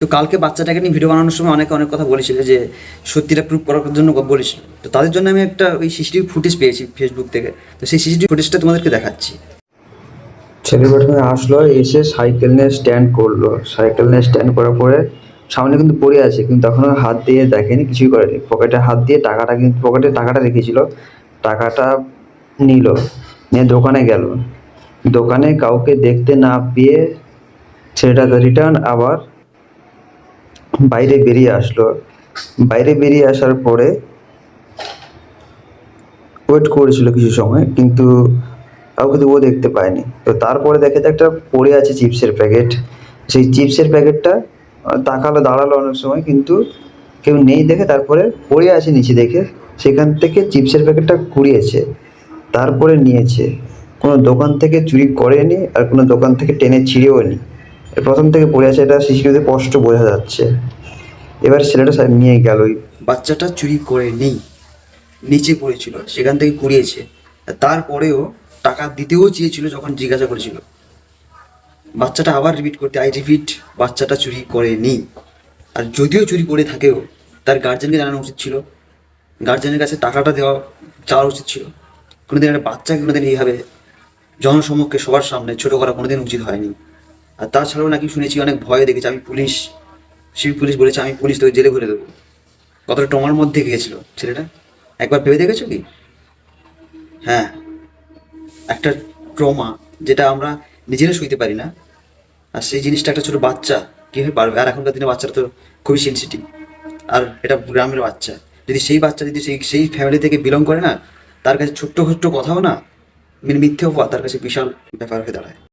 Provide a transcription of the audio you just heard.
তো কালকে বাচ্চাটাকে নিয়ে ভিডিও বানানোর সময় অনেকে অনেক কথা বলেছিল যে, সত্যিটা প্রুভ করার জন্য বলেছিল। তো তাদের জন্য আমি একটা ওই সিসিটিভি ফুটেজ পেয়েছি ফেসবুক থেকে। তো সেই সিসিটিভি ফুটেজটা তোমাদেরকে দেখাচ্ছি। ছেলে প্রথমে আসলো, এসে সাইকেল নিয়ে স্ট্যান্ড করল। সাইকেল নিয়ে স্ট্যান্ড করার পরে সামনে কিন্তু পড়ে আছে, কিন্তু তখনও হাত দিয়ে দেখেনি, কিছুই করেনি। পকেটে হাত দিয়ে টাকাটা কিন্তু পকেটে টাকাটা রেখেছিল, টাকাটা নিল, নিয়ে দোকানে গেল। দোকানে কাউকে দেখতে না পেয়ে ছেলেটা রিটার্ন আবার বাইরে বেরিয়ে আসলো। বাইরে বেরিয়ে আসার পরে ওয়েট করেছিল কিছু সময়, কিন্তু কাউকে তো ও দেখতে পায়নি। তো তারপরে দেখে যে একটা পড়ে আছে চিপসের প্যাকেট। সেই চিপসের প্যাকেটটা তাকালো, দাঁড়াল অনেক সময়, কিন্তু কেউ নেই দেখে, তারপরে পড়ে আছে নিচে দেখে, সেখান থেকে চিপসের প্যাকেটটা কুড়িয়েছে, তারপরে নিয়েছে। কোনো দোকান থেকে চুরি করেনি, আর কোনো দোকান থেকে টেনে ছিঁড়েও নি প্রথম থেকে পড়ে আছে, এটা শিশুদের স্পষ্ট বোঝা যাচ্ছে। এবার ছেলেটা নিয়ে গেল। বাচ্চাটা চুরি করে নেই, নিচে পড়েছিল, সেখান থেকে কুড়িয়েছে। তারপরেও টাকা দিতেও চেয়েছিল যখন জিজ্ঞাসা করেছিল। বাচ্চাটা আবার রিপিট করতে আই রিপিট বাচ্চাটা চুরি করে নেই। আর যদিও চুরি করে থাকেও, তার গার্জেনকে জানানো উচিত ছিল। গার্জেনের কাছে টাকাটা দেওয়া, চাওয়া উচিত ছিল। কোনোদিন একটা বাচ্চাকে কোনোদিন এইভাবে জনসমক্ষে সবার সামনে ছোট করা কোনোদিন উচিত হয়নি। আর তাছাড়াও নাকি শুনেছি, অনেক ভয় দেখেছি, আমি পুলিশ সেই পুলিশ বলেছে, আমি পুলিশ, তোকে জেলে ভরে দেবো। কতটা টমার মধ্যে গিয়েছিল, ছেলেটা। একবার ভেবে দেখেছ কি? হ্যাঁ। একটা ট্রমা যেটা আমরা নিজেরা সইতে পারি না। আর সেই জিনিসটা একটা ছোটো বাচ্চা কীভাবে পারবে? আর এখনকার দিনে বাচ্চারা তো খুবই সেন্সিটিভ আর এটা গ্রামের বাচ্চা। যদি সেই বাচ্চা, যদি সেই সেই ফ্যামিলি থেকে বিলং করে না, তার কাছে ছোট্ট ছোট্ট কথাও না মানে মিথ্যে হওয়া তার কাছে বিশাল ব্যাপার হয়ে দাঁড়ায়।